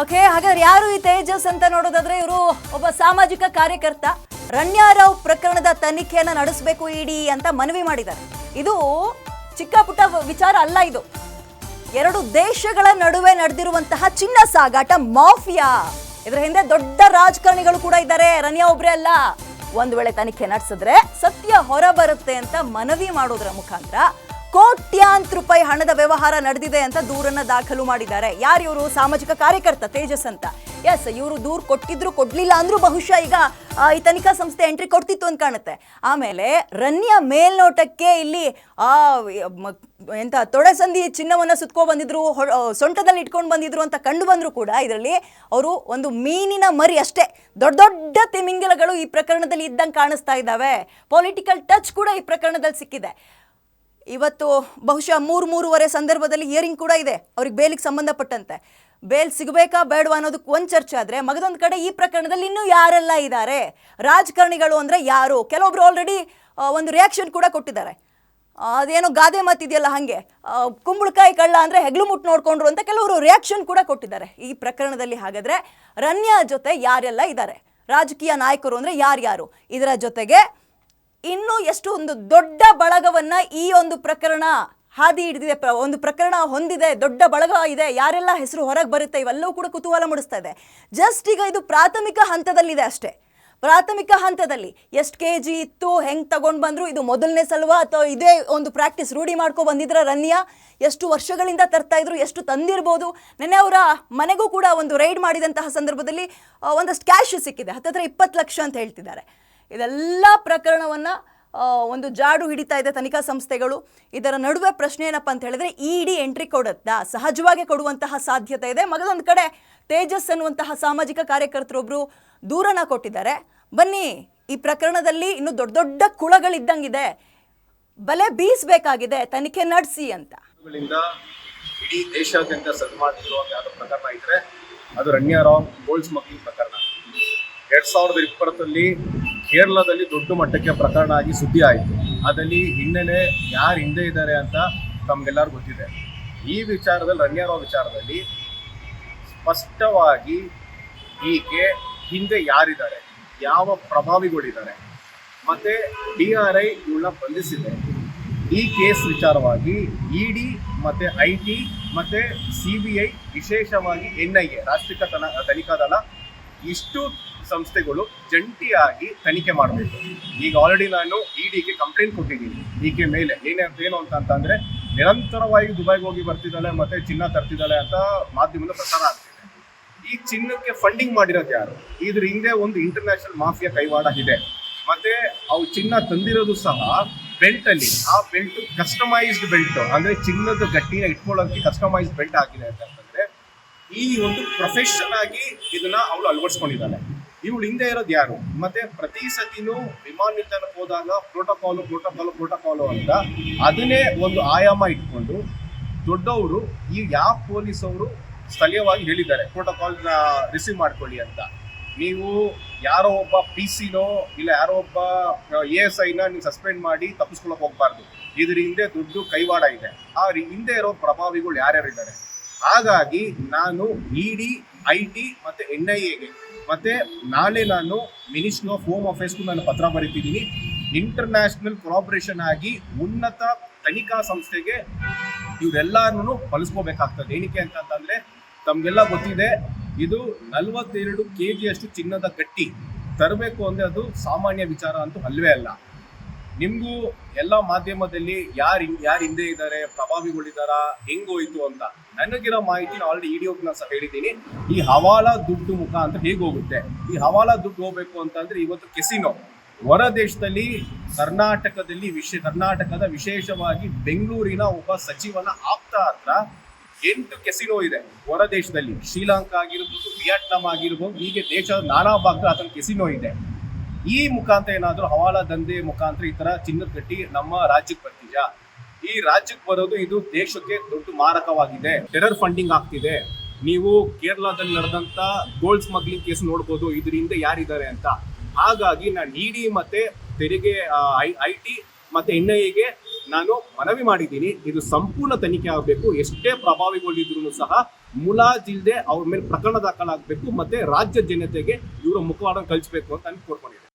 Okay ಹಾಗಾದ್ರೆ ಯಾರು ಈ ತೇಜಸ್ ಅಂತ ನೋಡೋದಾದ್ರೆ ಇವರು ಒಬ್ಬ ಸಾಮಾಜಿಕ ಕಾರ್ಯಕರ್ತ. ರಣ್ಯಾರಾವ್ ಪ್ರಕರಣದ ತನಿಖೆಯನ್ನ ನಡೆಸಬೇಕು ಇಡಿ ಅಂತ ಮನವಿ ಮಾಡಿದ್ದಾರೆ. ಇದು ಚಿಕ್ಕ ಪುಟ್ಟ ವಿಚಾರ ಅಲ್ಲ ಇದು. ಎರಡು ದೇಶಗಳ ನಡುವೆ ನಡೆದಿರುವಂತಹ ಚಿನ್ನ ಸಾಗಾಟ, ಮಾಫಿಯಾ. ಇದರ ಹಿಂದೆ ದೊಡ್ಡ ರಾಜಕಾರಣಿಗಳು ಕೂಡ ಇದ್ದಾರೆ. ರನ್ಯಾ ಒಬ್ರೆ ಅಲ್ಲ. ಒಂದು ವೇಳೆ ತನಿಖೆ ನಡೆಸಿದ್ರೆ ಸತ್ಯ ಹೊರ ಬರುತ್ತೆ ಅಂತ ಮನವಿ ಮಾಡೋದ್ರ ಮುಖಾಂತರ ಕೋಟ್ಯಾಂತರ ರೂಪಾಯಿ ಹಣದ ವ್ಯವಹಾರ ನಡೆದಿದೆ ಅಂತ ದೂರನ್ನ ದಾಖಲು ಮಾಡಿದ್ದಾರೆ. ಯಾರು ಇವರು? ಸಾಮಾಜಿಕ ಕಾರ್ಯಕರ್ತ ತೇಜಸ್ ಅಂತ. ಎಸ್ ಇವರು ದೂರ್ ಕೊಟ್ಟಿದ್ರು, ಕೊಡ್ಲಿಲ್ಲ ಅಂದ್ರೂ ಬಹುಶಃ ಈಗ ಈ ತನಿಖಾ ಸಂಸ್ಥೆ ಎಂಟ್ರಿ ಕೊಡ್ತಿತ್ತು ಅಂತ ಕಾಣುತ್ತೆ. ಆಮೇಲೆ ರನ್ಯ ಮೇಲ್ನೋಟಕ್ಕೆ ಇಲ್ಲಿ, ಆ ಎಂತ ತೊಡೆಸಂದಿ ಚಿನ್ನವನ್ನ ಸುತ್ಕೊ ಬಂದಿದ್ರು ಸೊಂಟದಲ್ಲಿ ಇಟ್ಕೊಂಡು ಬಂದಿದ್ರು ಅಂತ ಕಂಡು ಬಂದ್ರು ಕೂಡ ಇದರಲ್ಲಿ ಅವರು ಒಂದು ಮೀನಿನ ಮರಿ ಅಷ್ಟೇ. ದೊಡ್ಡ ದೊಡ್ಡ ತಿಮಿಂಗಲಗಳು ಈ ಪ್ರಕರಣದಲ್ಲಿ ಇದ್ದಂಗೆ ಕಾಣಿಸ್ತಾ ಇದ್ದಾವೆ. ಪೊಲಿಟಿಕಲ್ ಟಚ್ ಕೂಡ ಈ ಪ್ರಕರಣದಲ್ಲಿ ಸಿಕ್ಕಿದೆ. ಇವತ್ತು ಬಹುಶಃ ಮೂರು ಮೂರುವರೆ ಸಂದರ್ಭದಲ್ಲಿ ಹಿಯರಿಂಗ್ ಕೂಡ ಇದೆ. ಅವ್ರಿಗೆ ಬೇಲಿಗೆ ಸಂಬಂಧಪಟ್ಟಂತೆ. ಬೇಲ್ ಸಿಗಬೇಕಾ ಬೇಡವಾ ಅನ್ನೋದಕ್ಕೆ ಒಂದು ಚರ್ಚೆ ಆದರೆ ಮಗದೊಂದು ಕಡೆ ಈ ಪ್ರಕರಣದಲ್ಲಿ ಇನ್ನೂ ಯಾರೆಲ್ಲ ಇದ್ದಾರೆ ರಾಜಕಾರಣಿಗಳು ಅಂದರೆ ಯಾರು? ಕೆಲವೊಬ್ರು ಆಲ್ರೆಡಿ ಒಂದು ರಿಯಾಕ್ಷನ್ ಕೂಡ ಕೊಟ್ಟಿದ್ದಾರೆ. ಅದೇನೋ ಗಾದೆ ಮಾತಿದೆಯಲ್ಲ ಹಾಗೆ. ಕುಂಬಳಕಾಯಿ ಕಳ್ಳ ಅಂದರೆ ಹೆಗ್ಲು ಮುಟ್ಟು ನೋಡಿಕೊಂಡ್ರು ಅಂತ ಕೆಲವರು ರಿಯಾಕ್ಷನ್ ಕೂಡ ಕೊಟ್ಟಿದ್ದಾರೆ. ಈ ಪ್ರಕರಣದಲ್ಲಿ ಹಾಗಾದರೆ ರನ್ಯಾ ಜೊತೆ ಯಾರೆಲ್ಲ ಇದ್ದಾರೆ ರಾಜಕೀಯ ನಾಯಕರು ಅಂದರೆ ಯಾರ್ಯಾರು? ಇದರ ಜೊತೆಗೆ ಇನ್ನೂ ಎಷ್ಟು ಒಂದು ದೊಡ್ಡ ಬಳಗವನ್ನ ಈ ಒಂದು ಪ್ರಕರಣ ಹಾದಿ ಹಿಡಿದಿದೆ ಒಂದು ಪ್ರಕರಣ ಹೊಂದಿದೆ, ದೊಡ್ಡ ಬಳಗ ಇದೆ, ಯಾರೆಲ್ಲ ಹೆಸರು ಹೊರಗೆ ಬರುತ್ತೆ, ಇವೆಲ್ಲವೂ ಕೂಡ ಕುತೂಹಲ ಮೂಡಿಸ್ತಾ ಇದೆ. ಜಸ್ಟ್ ಈಗ ಇದು ಪ್ರಾಥಮಿಕ ಹಂತದಲ್ಲಿದೆ ಅಷ್ಟೇ. ಪ್ರಾಥಮಿಕ ಹಂತದಲ್ಲಿ ಎಷ್ಟು ಕೆ ಜಿ ಇತ್ತು, ಹೆಂಗೆ ತಗೊಂಡು ಬಂದರು, ಇದು ಮೊದಲನೇ ಸಲುವ ಅಥವಾ ಇದೇ ಒಂದು ಪ್ರಾಕ್ಟೀಸ್ ರೂಢಿ ಮಾಡ್ಕೊ ಬಂದಿದ್ರ ರನ್ಯ ಎಷ್ಟು ವರ್ಷಗಳಿಂದ ತರ್ತಾ ಇದ್ರು, ಎಷ್ಟು ತಂದಿರ್ಬೋದು? ನೆನ್ನೆ ಅವರ ಮನೆಗೂ ಕೂಡ ಒಂದು ರೈಡ್ ಮಾಡಿದಂತಹ ಸಂದರ್ಭದಲ್ಲಿ ಒಂದಷ್ಟು ಕ್ಯಾಶ್ ಸಿಕ್ಕಿದೆ, ಹತ್ತತ್ರ ಇಪ್ಪತ್ತು ಲಕ್ಷ ಅಂತ ಹೇಳ್ತಿದ್ದಾರೆ. ಇದೆಲ್ಲ ಪ್ರಕರಣವನ್ನು ಒಂದು ಜಾಡು ಹಿಡಿತಾ ಇದೆ ತನಿಖಾ ಸಂಸ್ಥೆಗಳು. ಇದರ ನಡುವೆ ಪ್ರಶ್ನೆ ಏನಪ್ಪ ಅಂತ ಹೇಳಿದ್ರೆ ಇಡಿ ಎಂಟ್ರಿ ಕೊಡುತ್ತಾ ಸಹಜವಾಗಿ ಕೊಡುವಂತಹ ಸಾಧ್ಯತೆ ಇದೆ. ಮಗದೊಂದು ಕಡೆ ತೇಜಸ್ ಅನ್ನುವಂತಹ ಸಾಮಾಜಿಕ ಕಾರ್ಯಕರ್ತರೊಬ್ಬರು ದೂರನ ಕೊಟ್ಟಿದ್ದಾರೆ. ಬನ್ನಿ, ಈ ಪ್ರಕರಣದಲ್ಲಿ ಇನ್ನು ದೊಡ್ಡ ದೊಡ್ಡ ಕುಳಗಳಿದ್ದಂಗಿದೆ. ಬಲೆ ಬೀಸಬೇಕಾಗಿದೆ, ತನಿಖೆ ನಡೆಸಿ ಅಂತ. ಇಡೀ ದೇಶಾದ್ಯಂತ ಪ್ರಕರಣ ಇದ್ರೆ, ಅದು ರಣ್ಯಾರಾವ್ ಗೋಲ್ಡ್ ಸ್ಮಗ್ಲಿಂಗ್ ಪ್ರಕರಣ. ಎರಡ್ ಸಾವಿರದ ಇಪ್ಪತ್ತರಲ್ಲಿ ಕೇರಳದಲ್ಲಿ ದೊಡ್ಡ ಮಟ್ಟಕ್ಕೆ ಪ್ರಕರಣ ಆಗಿ ಸುದ್ದಿ ಆಯಿತು. ಅದರಲ್ಲಿ ಹಿನ್ನೆಲೆ ಯಾರು ಹಿಂದೆ ಇದ್ದಾರೆ ಅಂತ ತಮ್ಗೆಲ್ಲರೂ ಗೊತ್ತಿದೆ. ಈ ವಿಚಾರದಲ್ಲಿ ರಣ್ಯಾರಾವ್ ವಿಚಾರದಲ್ಲಿ ಸ್ಪಷ್ಟವಾಗಿ ಈಕೆ ಹಿಂದೆ ಯಾರಿದ್ದಾರೆ, ಯಾವ ಪ್ರಭಾವಿಗಳಿದ್ದಾರೆ. ಮತ್ತೆ ಡಿ ಆರ್ ಐ ಇವಳನ್ನ ಬಂಧಿಸಿದೆ. ಈ ಕೇಸ್ ವಿಚಾರವಾಗಿ ಇಡಿ ಮತ್ತೆ ಐ ಟಿ ಮತ್ತೆ ಸಿ ಬಿ ಐ ವಿಶೇಷವಾಗಿ ಎನ್ ಐ ಎ ರಾಷ್ಟ್ರೀಯ ತನ ತನಿಖಾ ದಳ, ಇಷ್ಟು ಸಂಸ್ಥೆಗಳು ಜಂಟಿಯಾಗಿ ತನಿಖೆ ಮಾಡಬೇಕು. ಈಗ ಆಲ್ರೆಡಿ ನಾನು ಇಡಿಗೆ ಕಂಪ್ಲೇಂಟ್ ಕೊಟ್ಟಿದ್ದೀನಿ. ಈಕೆ ಮೇಲೆ ಏನೇ ಏನು ಅಂತ ಅಂತಂದ್ರೆ ನಿರಂತರವಾಗಿ ದುಬೈಗೆ ಹೋಗಿ ಬರ್ತಿದ್ದಾಳೆ ಮತ್ತೆ ಚಿನ್ನ ತರ್ತಿದ್ದಾಳೆ ಅಂತ ಮಾಧ್ಯಮದ ಪ್ರಸಾರ ಆಗ್ತಿದೆ. ಈ ಚಿನ್ನಕ್ಕೆ ಫಂಡಿಂಗ್ ಮಾಡಿರೋದು ಯಾರು? ಇದ್ರ ಹಿಂದೆ ಒಂದು ಇಂಟರ್ನ್ಯಾಷನಲ್ ಮಾಫಿಯಾ ಕೈವಾಡ ಇದೆ. ಮತ್ತೆ ಅವು ಚಿನ್ನ ತಂದಿರೋದು ಸಹ ಬೆಲ್ಟ್ ಅಲ್ಲಿ. ಆ ಬೆಲ್ಟ್ ಕಸ್ಟಮೈಸ್ಡ್ ಬೆಲ್ಟ್ ಅಂದ್ರೆ ಚಿನ್ನದ ಗಟ್ಟಿನ ಇಟ್ಕೊಳ್ಳೋಕೆ ಕಸ್ಟಮೈಸ್ಡ್ ಬೆಲ್ಟ್ ಆಗಿದೆ ಅಂತಂದ್ರೆ ಈ ಒಂದು ಪ್ರೊಫೆಷನ್ ಆಗಿ ಇದನ್ನ ಅವಳು ಅಳವಡಿಸ್ಕೊಂಡಿದ್ದಾಳೆ. ಇವಳು ಹಿಂದೆ ಇರೋದು ಯಾರು? ಮತ್ತೆ ಪ್ರತಿ ಸತಿನೂ ವಿಮಾನ ನಿಲ್ದಾಣಕ್ಕೆ ಹೋದಾಗ ಪ್ರೋಟೋಕಾಲು ಪ್ರೋಟೋಕಾಲು ಪ್ರೋಟೋಕಾಲು ಅಂತ ಅದನ್ನೇ ಒಂದು ಆಯಾಮ ಇಟ್ಕೊಂಡು ದೊಡ್ಡವರು, ಈ ಯಾವ ಪೊಲೀಸವರು ಸ್ಥಳೀಯವಾಗಿ ಹೇಳಿದ್ದಾರೆ ಪ್ರೋಟೋಕಾಲ್ ರಿಸೀವ್ ಮಾಡ್ಕೊಳ್ಳಿ ಅಂತ. ನೀವು ಯಾರೋ ಒಬ್ಬ ಪಿ ಸಿನೋ ಇಲ್ಲ ಯಾರೋ ಒಬ್ಬ ಎ ಎಸ್ ಐನ ನೀವು ಸಸ್ಪೆಂಡ್ ಮಾಡಿ ತಪ್ಪಿಸ್ಕೊಳಕ್ ಹೋಗ್ಬಾರ್ದು. ಇದ್ರ ಹಿಂದೆ ದುಡ್ಡು ಕೈವಾಡ ಇದೆ. ಆ ಹಿಂದೆ ಇರೋ ಪ್ರಭಾವಿಗಳು ಯಾರ್ಯಾರು ಇದ್ದಾರೆ ಹಾಗಾಗಿ ನಾನು ಇಡಿ ಐ ಟಿ ಮತ್ತೆ ಎನ್ ಐ ಎಗೆ ಮತ್ತೆ ನಾಳೆ ನಾನು ಮಿನಿಸ್ಟ್ರಿ ಆಫ್ ಹೋಮ್ ಅಫೇರ್ಸ್ಗೂ ನಾನು ಪತ್ರ ಬರೀತಿದ್ದೀನಿ. ಇಂಟರ್ನ್ಯಾಷನಲ್ ಕೊಲಾಬ್ರೇಷನ್ ಆಗಿ ಉನ್ನತ ತನಿಖಾ ಸಂಸ್ಥೆಗೆ ಇವರೆಲ್ಲರನ್ನು ಬಳಸ್ಕೋಬೇಕಾಗ್ತದೆ. ಏನಕ್ಕೆ ಅಂತಂದ್ರೆ ತಮಗೆಲ್ಲ ಗೊತ್ತಿದೆ, ಇದು ನಲವತ್ತೆರಡು ಕೆ ಅಷ್ಟು ಚಿನ್ನದ ಗಟ್ಟಿ ತರಬೇಕು ಅಂದ್ರೆ ಅದು ಸಾಮಾನ್ಯ ವಿಚಾರ ಅಂತೂ ಅಲ್ವೇ ಅಲ್ಲ. ನಿಮ್ಗೂ ಎಲ್ಲ ಮಾಧ್ಯಮದಲ್ಲಿ ಯಾರು ಯಾರು ಹಿಂದೆ ಇದ್ದಾರೆ ಪ್ರಭಾವಿಗಳಿದಾರ ಹೆಂಗೋಯ್ತು ಅಂತ ನನಗಿರೋ ಮಾಹಿತಿ ಆಲ್ರೆಡಿ ಇಡಿಯೋಗ್ನ ಸಹ ಹೇಳಿದ್ದೀನಿ. ಈ ಹವಾಲಾ ದುಡ್ಡು ಮುಖ ಅಂತ ಹೇಗೆ ಹೋಗುತ್ತೆ? ಈ ಹವಾಲಾ ದುಡ್ಡು ಹೋಗ್ಬೇಕು ಅಂತಂದ್ರೆ ಇವತ್ತು ಕೆಸಿನೋ ಹೊರ ದೇಶದಲ್ಲಿ ಕರ್ನಾಟಕದಲ್ಲಿ ವಿಶೇ ಕರ್ನಾಟಕದ ವಿಶೇಷವಾಗಿ ಬೆಂಗಳೂರಿನ ಒಬ್ಬ ಸಚಿವನ ಆಪ್ತ ಹತ್ರ ಎಂಟು ಕೆಸಿನೋ ಇದೆ ಹೊರ ದೇಶದಲ್ಲಿ. ಶ್ರೀಲಂಕಾ ಆಗಿರ್ಬೋದು, ವಿಯೆಟ್ನಾಂ ಆಗಿರ್ಬೋದು, ಹೀಗೆ ದೇಶದ ನಾನಾ ಭಾಗದ ಆತನ ಕೆಸಿನೋ ಇದೆ. ಈ ಮುಖಾಂತರ ಏನಾದರೂ ಹವಾಲಾ ದಂಧೆ ಮುಖಾಂತರ ಈ ತರ ಚಿನ್ನದ ಗಟ್ಟಿ ನಮ್ಮ ರಾಜ್ಯಕ್ಕೆ ಬರ್ತಿದ್ಯಾ? ಈ ರಾಜ್ಯಕ್ಕೆ ಬರೋದು ಇದು ದೇಶಕ್ಕೆ ದೊಡ್ಡ ಮಾರಕವಾಗಿದೆ. ಟೆರರ್ ಫಂಡಿಂಗ್ ಆಗ್ತಿದೆ. ನೀವು ಕೇರಳದಲ್ಲಿ ನಡೆದಂತ ಗೋಲ್ಡ್ ಸ್ಮಗ್ಲಿಂಗ್ ಕೇಸ್ ನೋಡ್ಬೋದು. ಇದರಿಂದ ಯಾರಿದ್ದಾರೆ ಅಂತ. ಹಾಗಾಗಿ ನಾನು ಇಡಿ ಮತ್ತೆ ತೆರಿಗೆ ಐ ಟಿ ಮತ್ತೆ ಎನ್ ಐ ನಾನು ಮನವಿ ಮಾಡಿದ್ದೀನಿ. ಇದು ಸಂಪೂರ್ಣ ತನಿಖೆ ಆಗಬೇಕು. ಎಷ್ಟೇ ಪ್ರಭಾವಿಗಳಿದ್ರು ಸಹ ಮುಲಾಜಿಲ್ದೆ ಅವ್ರ ಮೇಲೆ ಪ್ರಕರಣ ದಾಖಲಾಗಬೇಕು. ಮತ್ತೆ ರಾಜ್ಯ ಜನತೆಗೆ ಇವರ ಮುಖವಾಡ ಕಳಿಸ್ಬೇಕು ಅಂತ ನಾನು ಕೋರ್ಕೊಂಡಿದ್ದೀನಿ.